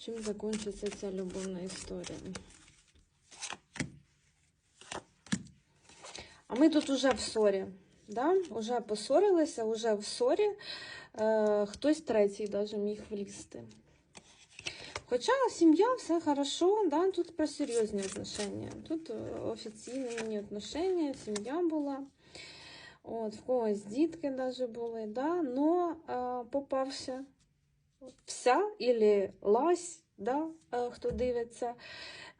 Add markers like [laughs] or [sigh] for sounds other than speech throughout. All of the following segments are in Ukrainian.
чим закінчиться ця любовна історія. А ми тут уже в ссорі. Да? Уже поссорилися, уже в ссорі. Е, хтось третій даже міг влізти. Хоча сім'я, все хорошо, да? тут про серйозні отношення. Тут е, офіційні мені отношення, сім'я була. От, в когось дітки даже були, да? но е, попався вся или лась, да? е, хто дивиться,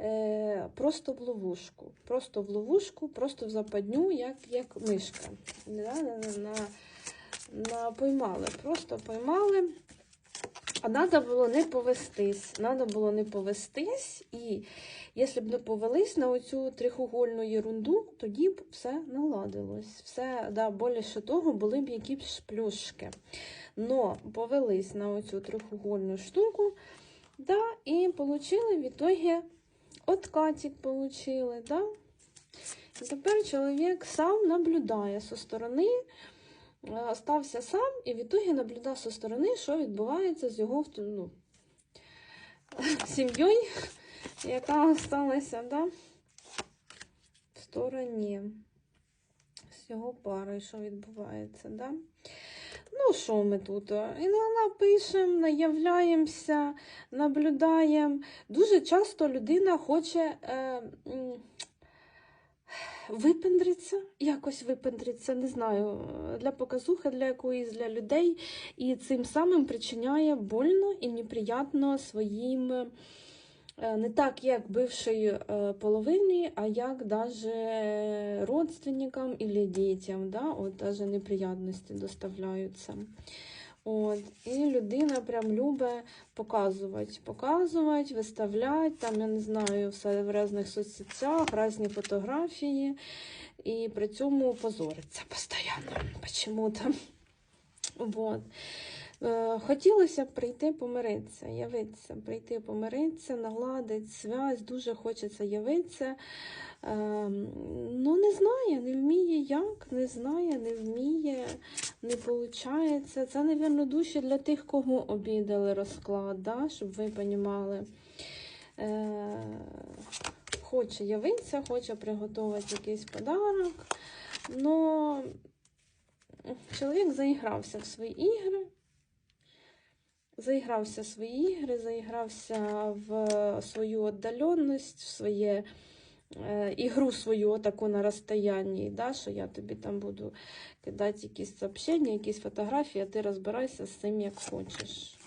е, просто в ловушку. Просто в ловушку, просто в западню, як, як мишка. Да? На, на, поймали, просто поймали. А треба було не повестись. Треба було не повестись, і якщо б не повелись на оцю трихугольну єрунду, тоді б все наладилось. Все, да, більше того, були б якісь плюшки. Но повелись на оцю трихугольну штуку, да, і отримали в ітогі откатик получили, да. І тепер чоловік сам наблюдає зі сторони, е, стався сам і в ітогі наблюдав зі сторони, що відбувається з його ну, [laughs] сім'єю, яка залишилася да, в стороні. З його парою, що відбувається, да? Ну, що ми тут? Іноді пишемо, наявляємося, наблюдаємо. Дуже часто людина хоче е, м, випендритися, якось випендритися, не знаю, для показухи, для якоїсь для людей, і цим самим причиняє больно і неприятно своїм. Е, Не так, як бившій е, половині, а як даже родственникам или дітям, да? От даже неприятності доставляються. От. І людина прям любить показувати, показувати, виставляти, там, я не знаю, все в різних соцсетях, різні фотографії, і при цьому позориться постійно. Почему-то. [laughs] Вот. Е, Хотілося б прийти помиритися, явитися, прийти помиритися, наладити связь, дуже хочеться явитися. Е, Ну, не знає, не вміє як, не знає, не вміє, не виходить. Це, мабуть, душі для тих, кого обідали розклад, да? щоб ви розуміли. Е, Хоче явитися, хоче приготувати якийсь подарок, але чоловік заігрався в свої ігри. Заігрався в свої ігри, заігрався в свою віддаленість, в своє е, ігру свою таку на розстоянні, да, що я тобі там буду кидати якісь сообщення, якісь фотографії, а ти розбирайся з цим, як хочеш.